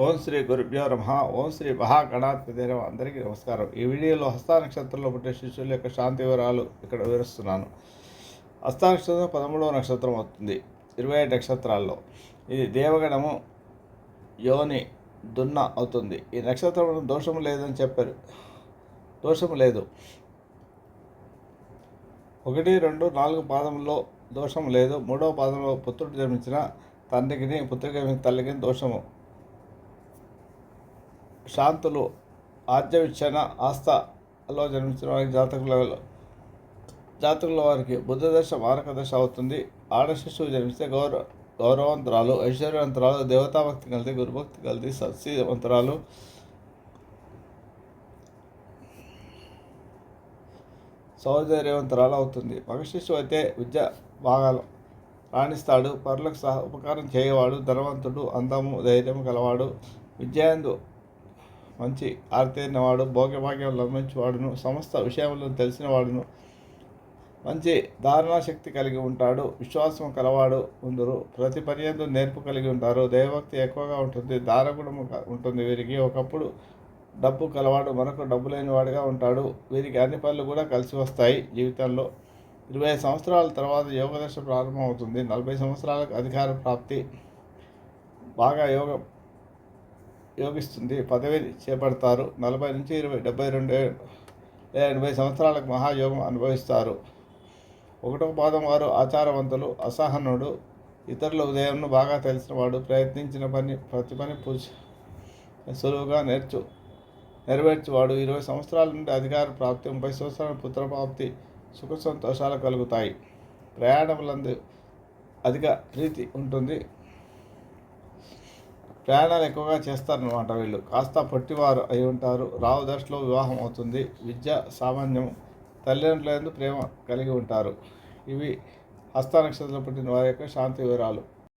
ఓం శ్రీ గురుభ్యో నమ. ఓం శ్రీ మహాగణాధిపతి అందరికీ నమస్కారం. ఈ వీడియోలో హస్త నక్షత్రంలో పుట్టే శిష్యుల యొక్క శాంతి వివరాలు ఇక్కడ వివరిస్తున్నాను. హస్త నక్షత్రం పదమూడవ నక్షత్రం అవుతుంది. ఇరవై ఐదు నక్షత్రాల్లో. ఇది దేవగణము యోని దున్న అవుతుంది. ఈ నక్షత్రం దోషము లేదని చెప్పారు. దోషము లేదు. ఒకటి రెండు నాలుగు పాదంలో దోషం లేదు. మూడవ పాదంలో పుత్రుడు జన్మించిన తండ్రికిని పుత్రిక తల్లికి దోషము. శాంతులు ఆద్యవిచ్ఛన ఆస్థలో జన్మించిన వారికి జాతకుల జాతకుల వారికి బుద్ధదశ మారకదశ అవుతుంది. ఆడ శిశువు జన్మిస్తే గౌరవ గౌరవంతరాలు ఐశ్వర్యవంతరాలు దేవతాభక్తి కలిసి గురుభక్తి కలిసి సత్సీవంతరాలు సౌదర్యవంతరాలు అవుతుంది. మగ శిశువు అయితే విద్య భాగాలు రాణిస్తాడు. పరులకు సహ ఉపకారం చేయవాడు. ధనవంతుడు అందము ధైర్యం గలవాడు. విద్యాందు మంచి ఆరితేరినవాడు భోగ్యభాగ్యం లభించేవాడును సమస్త విషయంలో తెలిసినవాడును మంచి ధారణా శక్తి కలిగి ఉంటాడు విశ్వాసం కలవాడు ఉందరు ప్రతి పర్యంతం నేర్పు కలిగి ఉంటారు. దైవభక్తి ఎక్కువగా ఉంటుంది దారగుణము ఉంటుంది. వీరికి ఒకప్పుడు డబ్బు కలవాడు మనకు డబ్బు లేనివాడుగా ఉంటాడు. వీరికి అన్ని పనులు కూడా కలిసి వస్తాయి జీవితంలో. ఇరవై ఐదు సంవత్సరాల తర్వాత యోగదశ ప్రారంభమవుతుంది. నలభై సంవత్సరాలకు అధికార ప్రాప్తి. బాగా యోగ యోగిస్తుంది పదవిని చేపడతారు. నలభై నుంచి ఇరవై డెబ్బై రెండు ఎనభై సంవత్సరాలకు మహాయోగం అనుభవిస్తారు. ఒకటో పాదం వారు ఆచారవంతులు అసహనుడు ఇతరుల ఉదయంను బాగా తెలిసినవాడు ప్రయత్నించిన పని ప్రతి పని పూజ సులువుగా నేర్చు నెరవేర్చువాడు. ఇరవై సంవత్సరాల నుండి అధికార ప్రాప్తి ముప్పై సంవత్సరాల పుత్ర ప్రాప్తి సుఖ సంతోషాలు కలుగుతాయి. ప్రయాణములందు అధిక ప్రీతి ఉంటుంది. ప్రయాణాలు ఎక్కువగా చేస్తారనమాట వీళ్ళు. కాస్త పొట్టివారు అయి ఉంటారు. రావు దశలో వివాహం అవుతుంది. విద్య సామాన్యం తల్లిదండ్రులందు ప్రేమ కలిగి ఉంటారు. ఇవి హస్త నక్షత్రంలో పుట్టిన వారి యొక్క శాంతి వివరాలు.